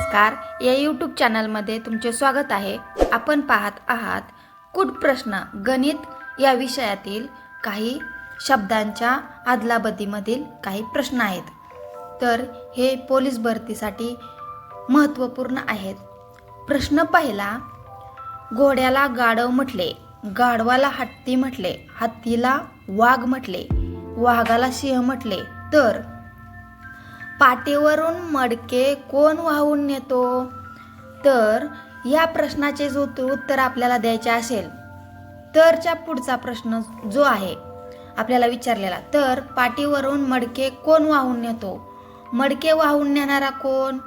नमस्कार. या यूट्यूब चॅनलमध्ये तुमचे स्वागत आहे. आपण पाहत आहात कुट प्रश्न गणित या विषयातील काही शब्दांच्या आदलाबदीमधील काही प्रश्न आहेत. तर हे पोलीस भरतीसाठी महत्त्वपूर्ण आहेत. प्रश्न पहिला घोड्याला गाढव म्हटले गाढवाला हत्ती म्हटले हत्तीला वाघ म्हटले वाघाला सिंह म्हटले. तर पाटीवरून मडके कोण वाहून नेतो? तर या प्रश्नाचे जो उत्तर आपल्याला द्यायचे असेल तरच्या पुढचा प्रश्न जो आहे आपल्याला विचारलेला तर पाटीवरून मडके कोण वाहून नेतो? मडके वाहून नेणारा कोण?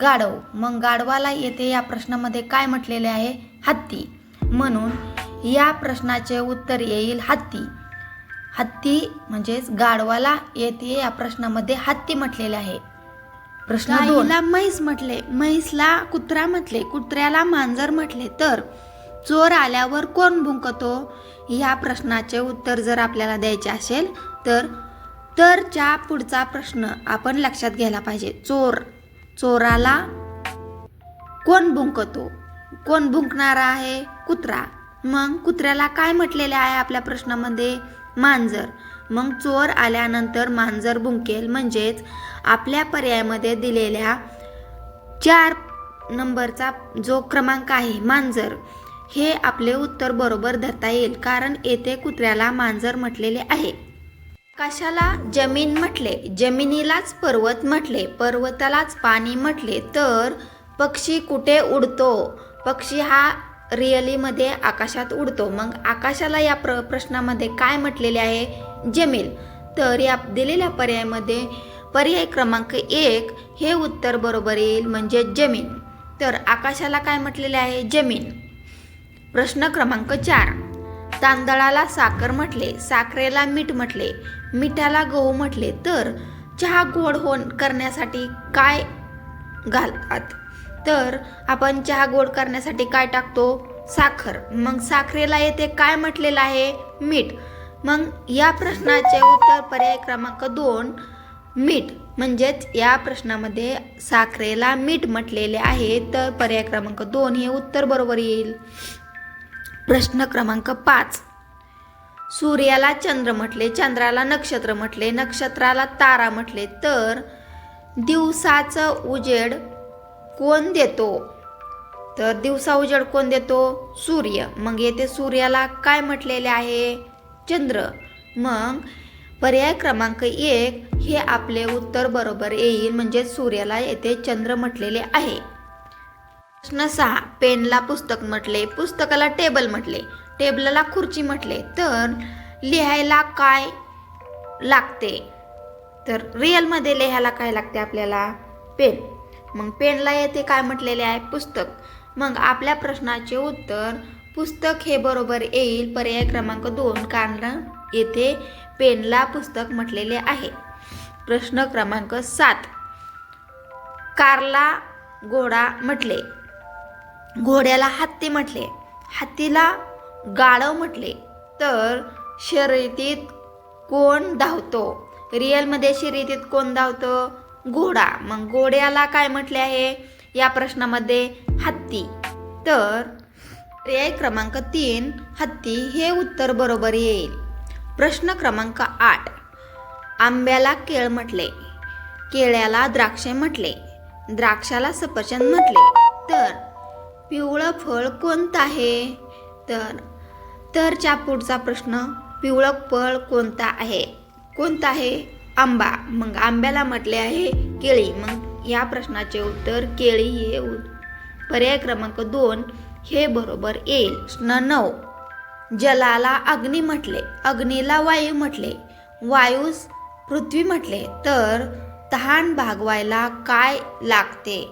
गाढव. मग गाढवाला येते या प्रश्नामध्ये काय म्हटलेले आहे? हत्ती. म्हणून या प्रश्नाचे उत्तर येईल हत्ती. हत्ती म्हणजेच गाढवाला येते या प्रश्नामध्ये हत्ती म्हटलेले आहे. प्रश्न गाईला म्हैस म्हटले म्हैसला कुत्रा म्हटले कुत्र्याला मांजर म्हटले तर चोर आल्यावर कोण भुंकतो? ह्या प्रश्नाचे उत्तर जर आपल्याला द्यायचे असेल तर तरच्या पुढचा प्रश्न आपण लक्षात घ्यायला पाहिजे. चोर चोराला कोण भुंकतो? कोण भुंकणारा आहे? कुत्रा. मग कुत्र्याला काय म्हटलेले आहे आपल्या प्रश्नामध्ये? मांजर. मग चोर आल्यानंतर मांजर भुंकेल म्हणजेच आपल्या पर्यायामध्ये दिलेल्या चार नंबरचा जो क्रमांक आहे मांजर हे आपले उत्तर बरोबर धरता येईल कारण येथे कुत्र्याला मांजर म्हटलेले आहे. आकाशाला जमीन म्हटले. जमिनीलाच पर्वत म्हटले. पर्वतालाच पाणी म्हटले. तर पक्षी कुठे उडतो? पक्षी हा रिअलीमध्ये आकाशात उडतो. मग आकाशाला या प्र प्रश्नामध्ये काय म्हटलेले आहे? जमीन तर या दिलेल्या पर्यायामध्ये पर्याय क्रमांक एक हे उत्तर बरोबर येईल म्हणजे जमीन तर आकाशाला काय म्हटलेले आहे? जमीन प्रश्न क्रमांक चार. तांदळाला साखर म्हटले साखरेला मीठ म्हटले मिठाला गहू म्हटले. तर चहा गोड होण करण्यासाठी काय घालतात? तर आपण चहा गोड करण्यासाठी काय टाकतो? साखर. मग साखरेला येथे काय म्हटलेलं आहे? मीठ. मग या प्रश्नाचे उत्तर पर्याय क्रमांक दोन मीठ. म्हणजेच या प्रश्नामध्ये साखरेला मीठ म्हटलेले आहे तर पर्याय क्रमांक दोन हे उत्तर बरोबर येईल. प्रश्न क्रमांक पाच. सूर्याला चंद्र म्हटले चंद्राला नक्षत्र म्हटले नक्षत्राला तारा म्हटले तर दिवसाचं उजेड कोण देतो? तर दिवसा उजेड कोण देतो? सूर्य. मग येथे सूर्याला काय म्हटलेले आहे? चंद्र. मग पर्याय क्रमांक एक हे आपले उत्तर बरोबर येईल म्हणजे सूर्याला येथे चंद्र म्हटलेले आहे. प्रश्न सहा. पेनला पुस्तक म्हटले पुस्तकाला टेबल म्हटले टेबलला खुर्ची म्हटले. तर लिहायला काय लागते? तर रिअलमध्ये लिहायला काय लागते आपल्याला? पेन. मग पेनला येथे काय म्हटलेले आहे? पुस्तक. मग आपल्या प्रश्नाचे उत्तर पुस्तक हे बरोबर येईल पर्याय क्रमांक दोन कारण येथे पेनला पुस्तक म्हटलेले आहे. प्रश्न क्रमांक सात. कारला घोडा म्हटले. घोड्याला हत्ती म्हटले. हत्तीला गाळव म्हटले. तर शर्यतीत कोण धावतो? रिअलमध्ये शर्यतीत कोण धावतं? घोडा. मग घोड्याला काय म्हटले आहे? या प्रश्नामध्ये हत्ती. तर पर्याय क्रमांक तीन हत्ती हे उत्तर बरोबर येईल. प्रश्न क्रमांक आठ. आंब्याला केळ म्हटले. केळ्याला द्राक्षे म्हटले. द्राक्षाला सफरचंद म्हटले. तर पिवळं फळ कोणतं आहे? तर तरच्या पुढचा प्रश्न पिवळं फळ कोणता आहे? कोणता आहे? आंबा. मग आंब्याला म्हटले आहे केळी. मग या प्रश्नाचे उत्तर केळी हे उ- पर्याय क्रमांक दोन हे बरोबर येईल. प्रश्न नऊ. जलाला अग्नी म्हटले. अग्नीला वायू म्हटले. वायूस पृथ्वी म्हटले. तर तहान भागवायला काय लागते?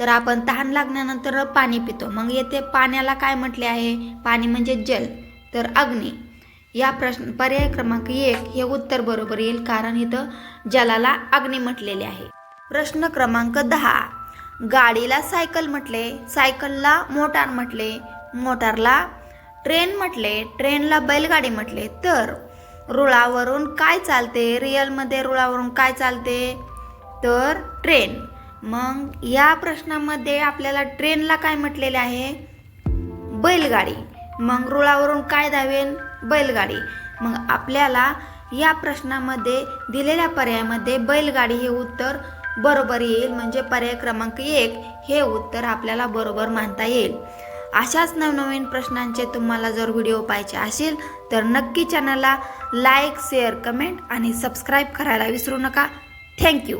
तर आपण तहान लागल्यानंतर पाणी पितो. मग येथे पाण्याला काय म्हटले आहे? पाणी म्हणजे जल. तर अग्नी. या प्रश्न पर्याय क्रमांक एक हे उत्तर बरोबर येईल कारण इथं जलाला अग्नी म्हटलेले आहे. प्रश्न क्रमांक दहा. गाडीला सायकल म्हटले सायकलला मोटार म्हटले मोटारला ट्रेन म्हटले ट्रेनला बैलगाडी म्हटले. तर रुळावरून काय चालते? रिअलमध्ये रुळावरून काय चालते? तर ट्रेन. मग या प्रश्नामध्ये आपल्याला ट्रेनला काय म्हटलेले आहे? बैलगाडी. मग रुळावरून काय धावेन बैलगाडी. मग आपल्याला या प्रश्नामध्ये दिलेल्या पर्यायामध्ये बैलगाडी हे उत्तर बरोबर येईल म्हणजे पर्याय क्रमांक एक हे उत्तर आपल्याला बरोबर मानता येईल. अशाच नवनवीन प्रश्नांचे तुम्हाला जर व्हिडिओ पाहिजे असेल तर नक्की चॅनलला लाईक शेअर कमेंट आणि सबस्क्राईब करायला विसरू नका. थँक्यू.